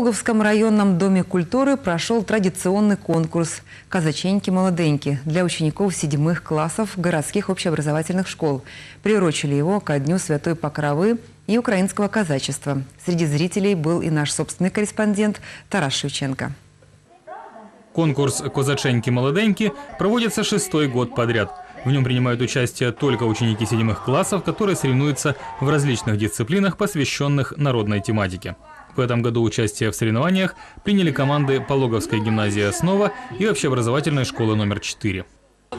Пологовском районном доме культуры прошел традиционный конкурс «Казаченьки-молоденьки» для учеников седьмых классов городских общеобразовательных школ. Приурочили его ко Дню Святой Покровы и украинского казачества. Среди зрителей был и наш собственный корреспондент Тарас Шевченко. Конкурс «Козаченьки-молоденьки» проводится шестой год подряд. В нем принимают участие только ученики седьмых классов, которые соревнуются в различных дисциплинах, посвященных народной тематике. В этом году участие в соревнованиях приняли команды Пологовской гимназии «Основа» и общеобразовательной школы номер 4.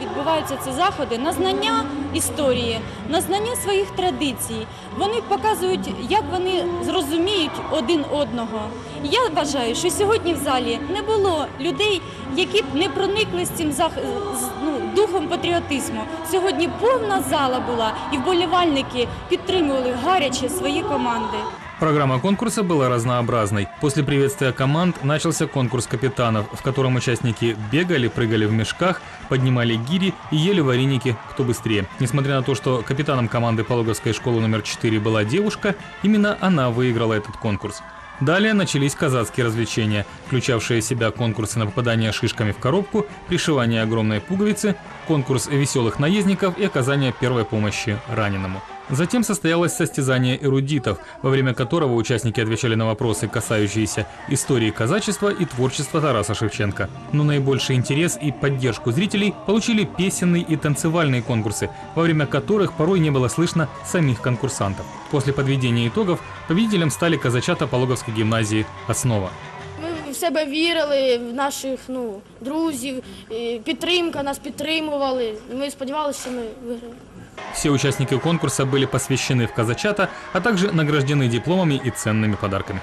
Відбуваються ці заходи на знання історії, на знання своїх традицій. Вони показують, як вони зрозуміють один одного. Я вважаю, що сьогодні в залі не було людей, які б не проникли з цим зах... з, ну, духом патріотизму. Сьогодні повна зала була, і вболівальники підтримували гаряче свої команди. Программа конкурса была разнообразной. После приветствия команд начался конкурс капитанов, в котором участники бегали, прыгали в мешках, поднимали гири и ели вареники кто быстрее. Несмотря на то, что капитаном команды Пологовской школы номер 4 была девушка, именно она выиграла этот конкурс. Далее начались казацкие развлечения, включавшие в себя конкурсы на попадание шишками в коробку, пришивание огромной пуговицы, конкурс веселых наездников и оказание первой помощи раненому. Затем состоялось состязание эрудитов, во время которого участники отвечали на вопросы, касающиеся истории казачества и творчества Тараса Шевченко. Но наибольший интерес и поддержку зрителей получили песенные и танцевальные конкурсы, во время которых порой не было слышно самих конкурсантов. После подведения итогов победителем стали казачата Пологовской гимназии «Основа». Ми в себе вірили, в наших ну, друзів, і підтримка нас підтримували. Ми сподівалися, що ми виграємо. Все участники конкурса были посвящены в казачата, а также награждены дипломами и ценными подарками.